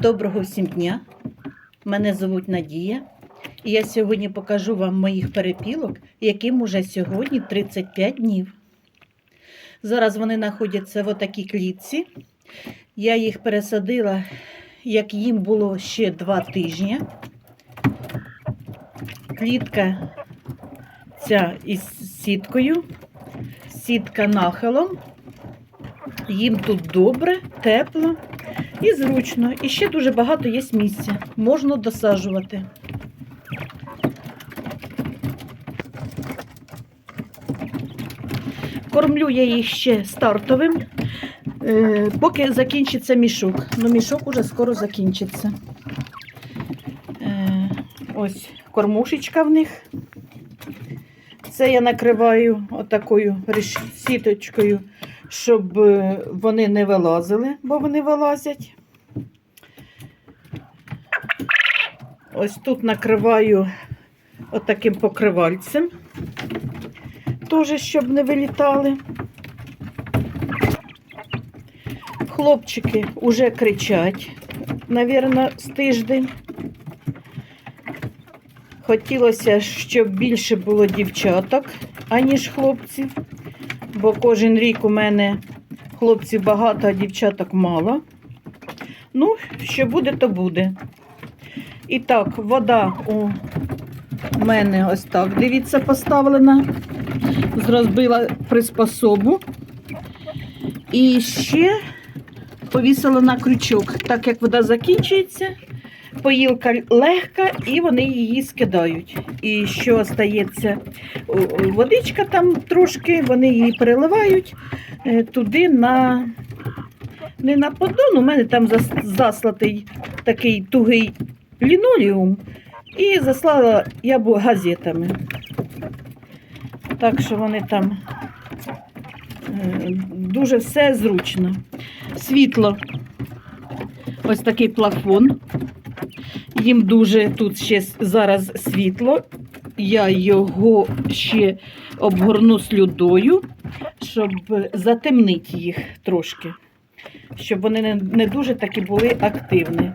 Доброго всім дня! Мене звуть Надія. І я сьогодні покажу вам моїх перепілок, яким уже сьогодні 35 днів. Зараз вони знаходяться в отакій клітці. Я їх пересадила, як їм було ще 2 тижні. Клітка ця із сіткою, сітка нахилом. Їм тут добре, тепло і зручно. І ще дуже багато є місця. Можна досаджувати. Кормлю я їх ще стартовим, е, поки закінчиться мішок. Ну, мішок уже скоро закінчиться. Е, Ось кормушечка в них. Це я накриваю отакою сіточкою, щоб е, вони не вилазили, бо вони вилазять. Ось тут накриваю отаким покривальцем, теж щоб не вилітали. Хлопчики вже кричать, навірно, з тиждень. Хотілося, щоб більше було дівчаток, аніж хлопців, бо кожен рік у мене хлопців багато, а дівчаток мало. Ну, що буде, то буде. І так, вода у мене ось так, дивіться, поставлена. Зробила приспособу. І ще повісила на крючок, так як вода закінчується. Поїлка легка, і вони її скидають. І що стається? Водичка там трошки, вони її переливають е, туди на не на поддон, у мене там заслатий такий тугий лінолеум, і заслала я газетами. Так що вони там е, дуже все зручно. Світло. Ось такий плафон. Їм дуже тут ще зараз світло. Я його ще обгорну слюдою, щоб затемнити їх трошки, щоб вони не, дуже такі були активні.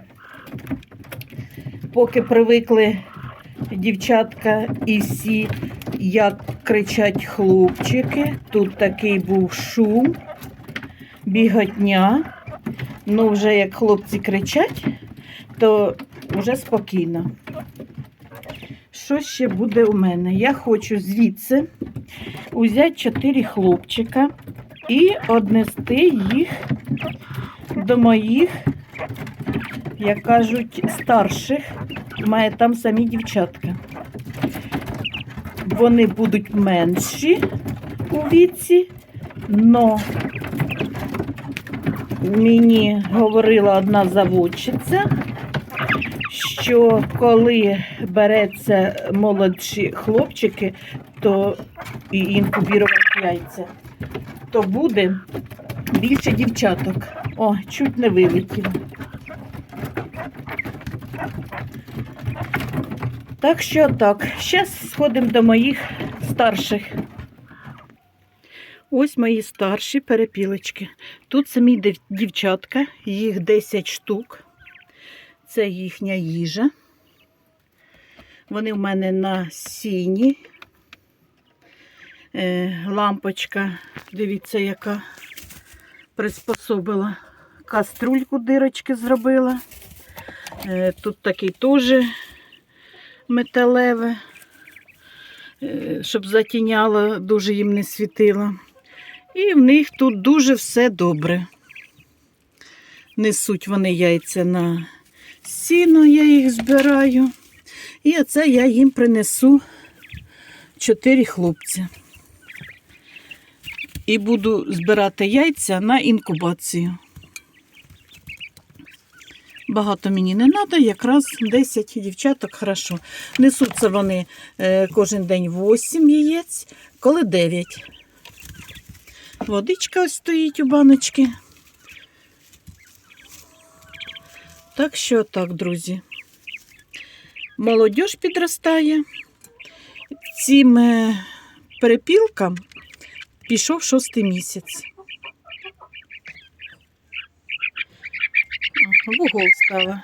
Поки привикли дівчатка і всі, як кричать хлопчики, тут такий був шум, біготня. Ну, вже як хлопці кричать, то вже спокійно. Що ще буде у мене? Я хочу звідси взяти чотири хлопчика і однести їх до моїх, як кажуть, старших. Має там самі дівчатка. Вони будуть менші у віці, но мені говорила одна заводчиця, що коли береться молодші хлопчики, то і інкубірувати яйця, то буде більше дівчаток. О, чуть не вилетів. Так що так, зараз сходимо до моїх старших. Ось мої старші перепілочки. Тут самі дівчатка, їх 10 штук. Це їхня їжа. Вони в мене на сіні. Е, лампочка, дивіться, яка приспособила. Каструльку дирочки зробила. Е, тут такий теж металеве, е, щоб затіняло, дуже їм не світило. І в них тут дуже все добре. Несуть вони яйця на сіно, я їх збираю. І оце я їм принесу чотири хлопці. І буду збирати яйця на інкубацію. Багато мені не треба, якраз 10 дівчаток хорошо. Несуться вони е, кожен день 8 яєць, коли 9. Водичка ось стоїть у баночці. Так що так, друзі. Молодь підростає. Цим е, перепілкам пішов шостий місяць. в угол стала.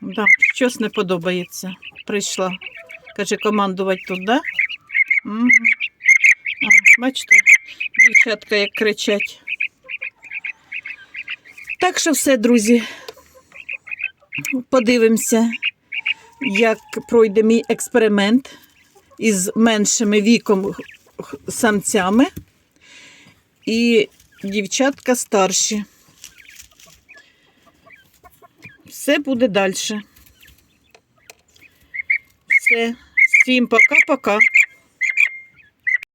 Да, щось не подобається. Прийшла. Каже, командувати тут, да? Угу. А, бачите, дівчатка як кричать. Так що все, друзі. Подивимося, як пройде мій експеримент із меншими віком самцями і дівчатка старші. Все буде далі. Все. Всім пока-пока.